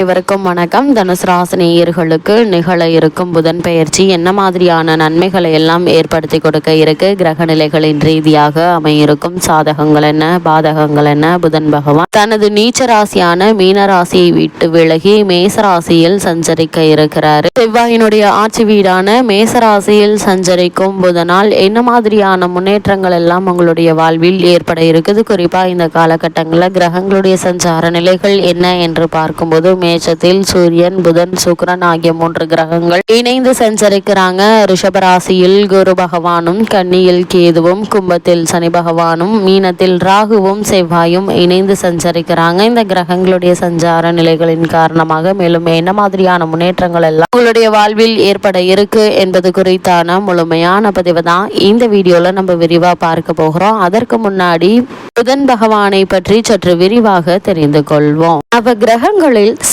அனைவருக்கும் வணக்கம். தனுசு ராசினியர்களுக்கு நிகழ இருக்கும் புதன் பெயர்ச்சி என்ன மாதிரியான நன்மைகளை எல்லாம் ஏற்படுத்தி கொடுக்க இருக்கு? கிரக நிலைகளின் ரீதியாக அமையிருக்கும் சாதகங்கள் என்ன? பாதகங்கள் என்ன? புதன் பகவான் தனது நீச்ச ராசியான மீன ராசியை விட்டு விலகி மேச ராசியில் சஞ்சரிக்க இருக்கிறார். செவ்வாயினுடைய ஆட்சி வீடான மேச ராசியில் சஞ்சரிக்கும் புதனால் என்ன மாதிரியான முன்னேற்றங்கள் எல்லாம் உங்களுடைய வாழ்வில் ஏற்பட இருக்குது? குறிப்பா இந்த காலகட்டங்களில் கிரகங்களுடைய சஞ்சார நிலைகள் என்ன என்று பார்க்கும்போது மேஷத்தில் சூரியன் புதன் சுக்கிரன் ஆகிய மூன்று கிரகங்கள் இணைந்து சஞ்சரிக்கிறாங்க. ரிஷபராசியில் குரு பகவானும் கன்னியில் கேதுவும் கும்பத்தில் சனி பகவானும் மீனத்தில் ராகுவும் செவ்வாயும் இணைந்து சஞ்சரிக்கிறாங்க. இந்த கிரகங்களுடைய சஞ்சார நிலைகளின் காரணமாக மேலும் என்ன மாதிரியான முன்னேற்றங்கள் எல்லாம் உங்களுடைய வாழ்வில் ஏற்பட இருக்கு என்பது குறித்தான முழுமையான பதிவு தான். இந்த வீடியோல நம்ம விரிவா பார்க்க போகிறோம். அதற்கு முன்னாடி புதன் பகவானை பற்றி சற்று விரிவாக தெரிந்து கொள்வோம். அவ கிரகங்களில்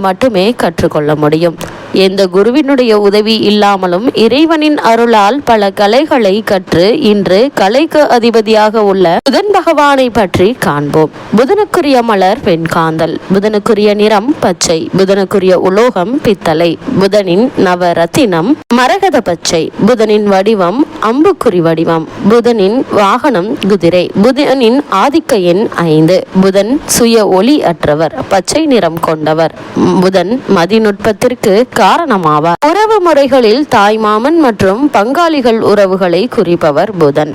மட்டுமே கற்றுக்கொள்ள முடியும். எந்த குருவினுடைய உதவி இல்லாமலும் இறைவனின் அருளால் பல கலைகளை கற்று இன்று கலைக்கு அதிபதியாக உள்ள புதன் பகவானை பற்றி காண்போம். புதனுக்குரிய மலர் வெண்காந்தல் புதனுக்குரிய நிறம் பச்சை புதனுக்குரிய உலோகம் பித்தளை புதனின் நவரத்தினம் மரகத பச்சை புதனின் வடிவம் அம்புக்குறி வடிவம் புதனின் வாகனம் குதிரை புதனின் ஆதிக்க எண் ஐந்து புதன் சுய ஒளி அற்றவர் பச்சை நிறம் கொண்டவர் புதன் மதிநுட்பத்திற்கு காரணமாவார். உறவு முறைகளில் தாய்மாமன் மற்றும் பங்காளிகள் உறவுகளை குறிப்பவர் புதன்.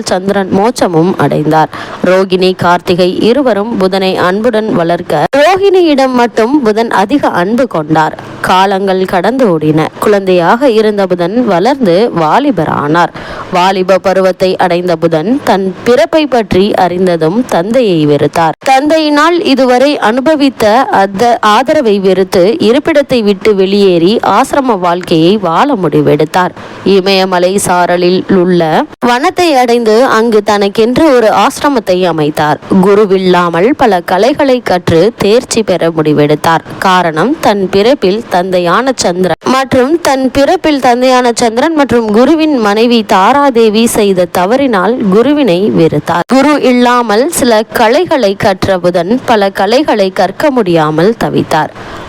சந்திரன் மோட்சமும் அடைந்தார். ரோகிணி கார்த்திகை இருவரும் புதனை அன்புடன் வளர்க்க ரோகிணியிடம் மட்டும் புதன் அதிக அன்பு கொண்டார். காலங்கள் கடந்து ஓடின. குழந்தையாக இருந்த புதன் வளர்ந்து வாலிபர் ஆனார் வாலிப பருவத்தை அடைந்த புதன் தன் பிறப்பை பற்றி அறிந்ததும் தந்தையை வெறுத்தார். தந்தையினால் இதுவரை அனுபவித்த அந்த ஆதரவை வெறுத்து இருப்பிடத்தை விட்டு வெளியேறி ஆசிரம வாழ்க்கையை வாழ முடிவெடுத்தார். இமயமலை சாரலில் உள்ள வனத்தை அடைந்து அங்கு தனக்கென்று ஒரு ஆசிரமத்தை அமைத்தார். குருவில்லாமல் பல கலைகளை கற்று தேர்ச்சி பெற முடிவெடுத்தார். காரணம் தன் பிறப்பில் தந்தையான சந்திரன் மற்றும் தன் பிறப்பில் தந்தையான சந்திரன் மற்றும் குருவின் மனைவி தாராதேவி செய்த தவறினால் குருவினை வெறுத்தார். குரு இல்லாமல் சில கலைகளை கற்ற புதன் பல கலைகளை கற்க முடியாமல் தவித்தார்.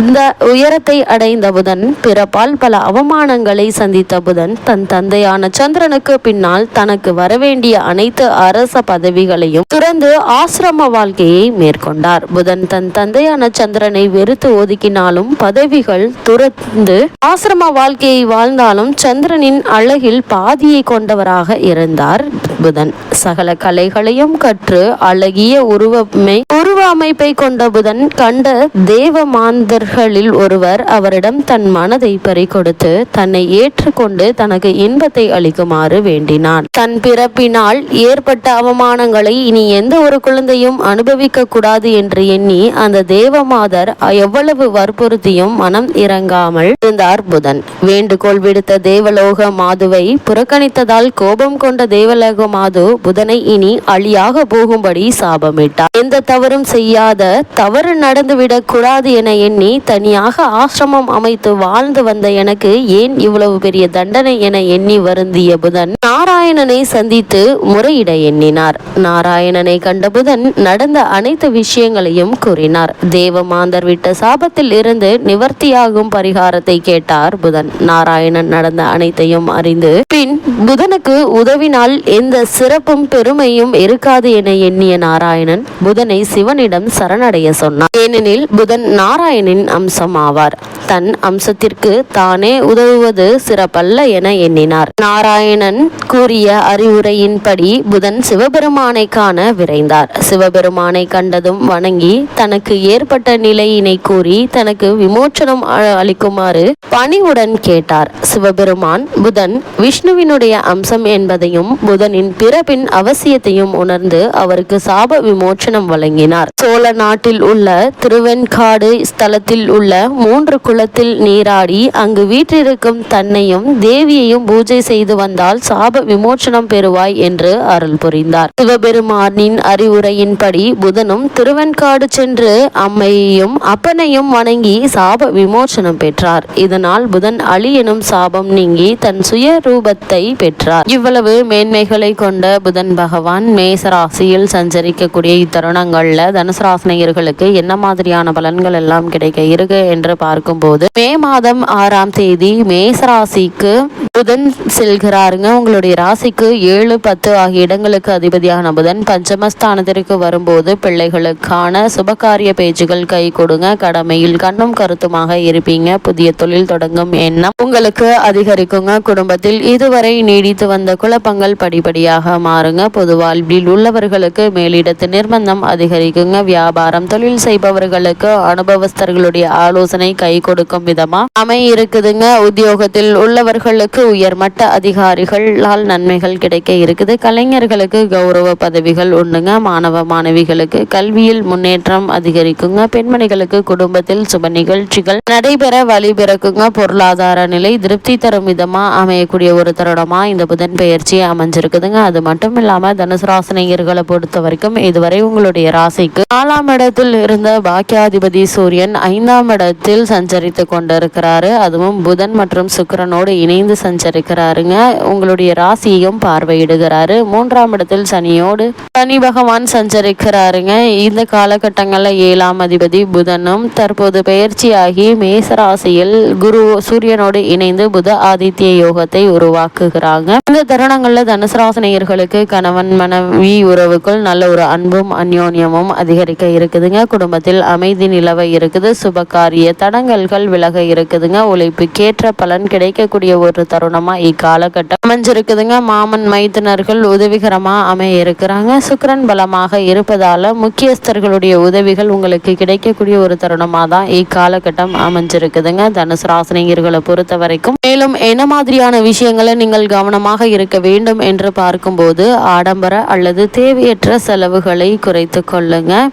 இந்த உயரத்தை அடைந்த புதன் பிறப்பால் பல அவமானங்களை சந்தித்த புதன் தன் தந்தையான சந்திரனுக்கு பின்னால் தனக்கு வரவேண்டிய அனைத்து அரச பதவிகளையும் துறந்து ஆசிரம வாழ்க்கையை மேற்கொண்டார். புதன் தன் தந்தையான சந்திரனை வெறுத்து ஒதுக்கினாலும் பதவிகள் துறந்து ஆசிரம வாழ்க்கையை வாழ்ந்தாலும் சந்திரனின் அழகில் பாதியை கொண்டவராக இருந்தார். புதன். சகல கலைகளையும் கற்று அழகிய உருவமை உருவ அமைப்பை கொண்ட புதன் கண்ட தேவ மாந்தர்களில் ஒருவர் அவரிடம் தன் மனதை பறிகொடுத்து தன்னை ஏற்றுக்கொண்டு தனக்கு இன்பத்தை அளிக்குமாறு வேண்டினான். தன் பிறப்பினால் ஏற்பட்ட அவமானங்களை இனி எந்த ஒரு குழந்தையும் அனுபவிக்க கூடாது என்று எண்ணி அந்த தேவமாதர் எவ்வளவு வற்புறுத்தியும் மனம் இறங்காமல் இருந்தார் புதன். வேண்டுகோள் விடுத்த தேவலோக மாதுவை புறக்கணித்ததால் கோபம் கொண்ட தேவலோக தேவமாது புதனை இனி அழியாக போகும்படி சாபமிட்டார். எந்த தவறும் செய்யாத தவறு நடந்துவிடக் கூடாது என எண்ணி தனியாக ஆசிரமம் அமைத்து வாழ்ந்து வந்த எனக்கு ஏன் இவ்வளவு பெரிய தண்டனை என எண்ணி வருந்திய புதன்? நாராயணனை சந்தித்து முறையிட எண்ணினார். நாராயணனை கண்ட புதன் நடந்த அனைத்து விஷயங்களையும் கூறினார். தேவமாந்தர் விட்ட சாபத்தில் இருந்து நிவர்த்தியாகும் பரிகாரத்தை கேட்டார் புதன். நாராயணன் நடந்த அனைத்தையும் அறிந்து பின் புதனுக்கு உதவினால் எந்த சிறப்பும் பெருமையும் இருக்காது என எண்ணிய நாராயணன் புதனை சிவனிடம் சரணடைய சொன்னார் ஏனெனில் புதன் நாராயணின் அம்சம் ஆவார் தன் அம்சத்திற்கு தானே உதவுவது சிறப்பல்ல என எண்ணினார். நாராயணன் கூறிய அறிவுரையின்படி புதன் சிவபெருமானை காண விரைந்தார். சிவபெருமானை கண்டதும் வணங்கி தனக்கு ஏற்பட்ட நிலையினை கூறி தனக்கு விமோச்சனம் அளிக்குமாறு பணிவுடன் கேட்டார். சிவபெருமான் புதன் விஷ்ணுவினுடைய அம்சம் என்பதையும் புதனின் பிறப்பின் அவசியத்தையும் உணர்ந்து அவருக்கு சாப விமோச்சனம் வழங்கினார். சோழ நாட்டில் உள்ள திருவெண்காடு ஸ்தலத்தில் உள்ள மூன்று குளத்தில் நீராடி அங்கு வீற்றிருக்கும் தன்னையும் தேவியையும் பூஜை செய்து வந்தால் சாப விமோச்சனம் பெறுவாய் என்று அருள் புரிந்தார். சிவபெருமானின் அறிவுரையின்படி புதனும் திருவெண்காடு சென்று அம்மையையும் அப்பனையும் வணங்கி சாப விமோச்சனம் பெற்றார். இதனால் புதன் அழி எனும் சாபம் நீங்கி தன் சுய ரூபத்தை பெற்றார். இவ்வளவு மேன்மைகளை கொண்ட புதன் பகவான் மேச ராசியில் சஞ்சரிக்கக்கூடிய இத்தருணங்கள்ல தனுசு ராசினியர்களுக்கு என்ன மாதிரியான பலன்கள் எல்லாம் கிடைக்க இருக்கு என்று பார்க்கும்போது மே மாதம் ஆறாம் தேதி மேச ராசிக்கு புதன் செல்கிறாருங்க. உங்களுடைய ராசிக்கு ஏழு பத்து ஆகிய இடங்களுக்கு அதிபதியான புதன் பஞ்சமஸ்தானத்திற்கு வரும்போது பிள்ளைகளுக்கான சுபகாரிய பேச்சுகள் கை கொடுங்க. கடமையில் கண்ணும் கருத்துமாக இருப்பீங்க. புதிய தொழில் தொடங்கும் எண்ணம் உங்களுக்கு அதிகரிக்குங்க. குடும்பத்தில் இதுவரை நீடித்து வந்த குழப்பங்கள் படிப்படியாக மாறுங்க. பொது வாழ்வில் உள்ளவர்களுக்கு மேலிடத்து நிர்பந்தம் அதிகரிக்குங்க. வியாபாரம் தொழில் செய்பவர்களுக்கு அனுபவஸ்தர்களுடைய ஆலோசனை கை கொடுக்கும் விதமா அமை இருக்குதுங்க உத்தியோகத்தில் உள்ளவர்களுக்கு உயர்மட்ட அதிகாரிகளால் நன்மைகள் கிடைக்க இருக்குது. கலைஞர்களுக்கு கௌரவ பதவிகள் உண்டுங்க. மாணவ மாணவிகளுக்கு கல்வியில் முன்னேற்றம் அதிகரிக்குங்க. பெண்மணிகளுக்கு குடும்பத்தில் சுப நிகழ்ச்சிகள் நடைபெற வழி பிறக்குங்க. பொருளாதார நிலை திருப்தி தரும் விதமா அமையக்கூடிய ஒரு தருணமா இந்த புதன் பெயர்ச்சி அமைஞ்சிருக்குதுங்க. அது மட்டும் இல்லாம தனுசு ராசினியர்களை பொறுத்த வரைக்கும் இதுவரை உங்களுடைய ராசிக்கு நாலாம் இடத்தில் இருந்த பாக்கியாதிபதி சூரியன் ஐந்தாம் இடத்தில் சஞ்சரித்து கொண்டிருக்கிறாரு. அதுவும் புதன் மற்றும் சுக்கரனோடு இணைந்து சஞ்சரிக்கிறாருங்க. உங்களுடைய ராசியையும் பார்வையிடுகிறாரு. மூன்றாம் இடத்தில் சனியோடு சனி பகவான் சஞ்சரிக்கிறாருங்க. இந்த காலகட்டங்களில் ஏழாம் அதிபதி புதனும் தற்போது பெயர்ச்சியாகி மேச ராசியில் குரு சூரியனோடு இணைந்து புத ஆதித்ய யோகத்தை உருவாக்குகிறாங்க. இந்த தருணங்கள்ல தனுசு ராசினியர்களுக்கு கணவன் மனைவி உறவுக்குள் நல்ல ஒரு அன்பும் அந்யோன்யமும் அதிகரிக்க இருக்குதுங்க. குடும்பத்தில் அமைதி நிலவ இருக்குது. சுபகாரிய தடங்கல்கள் விலக இருக்குதுங்க. உழைப்புக்கேற்ற பலன் கிடைக்கக்கூடிய ஒரு தருணமா இக்காலகட்டம் அமைஞ்சிருக்குதுங்க. மாமன் மைத்தினர்கள் உதவிகரமா அமைய இருக்கிறாங்க சுக்கரன் பலமாக இருப்பதால முக்கியஸ்தர்களுடைய உதவிகள் உங்களுக்கு கிடைக்கக்கூடிய ஒரு தருணமா தான் இக்காலகட்டம் அமைஞ்சிருக்குதுங்க. தனுசு ராசினியர்களை பொறுத்த வரைக்கும் மேலும் என்ன மாதிரியான விஷயங்களை நீங்கள் கவனமாக இருக்க வேண்டும் என்று பார்க்கும்போது ஆடம்பர அல்லது தேவையற்ற செலவுகளை குறைத்து கொள்ளுங்கள்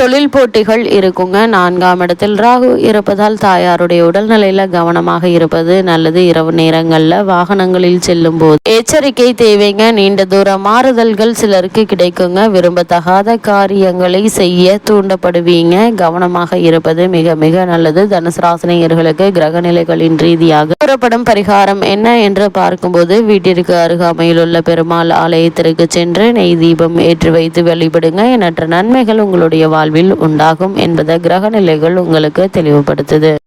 தொழில் போட்டிகள் இருக்குங்க. நான்காம் இடத்தில் ராகு இருப்பதால் தாயாருடைய உடல்நிலையில கவனமாக இருப்பது நல்லது. இரவு நேரங்களில் வாகனங்களில் செல்லும் போது எச்சரிக்கை தேவைங்க. நீண்ட தூர மாறுதல்கள் சிலருக்கு கிடைக்குங்க. விரும்பத்தகாத காரியங்களை செய்ய தூண்டப்படுவீங்க. கவனமாக இருப்பது மிக மிக நல்லது. தனுசு ராசினியர்களுக்கு கிரக நிலைகளின் ரீதியாக கூறப்படும் பரிகாரம் என்ன என்று பார்க்கும்போது வீட்டிற்கு அருகாமையில் உள்ள பெருமாள் ஆலயத்திற்கு சென்று நெய் தீபம் ஏற்றி வைத்து வழிபடுங்க. எண்ணற்ற நன்மைகள் உங்களுடைய வாழ்வில் உண்டாகும் என்பதை கிரக நிலைகள் உங்களுக்கு தெளிவுபடுத்துது.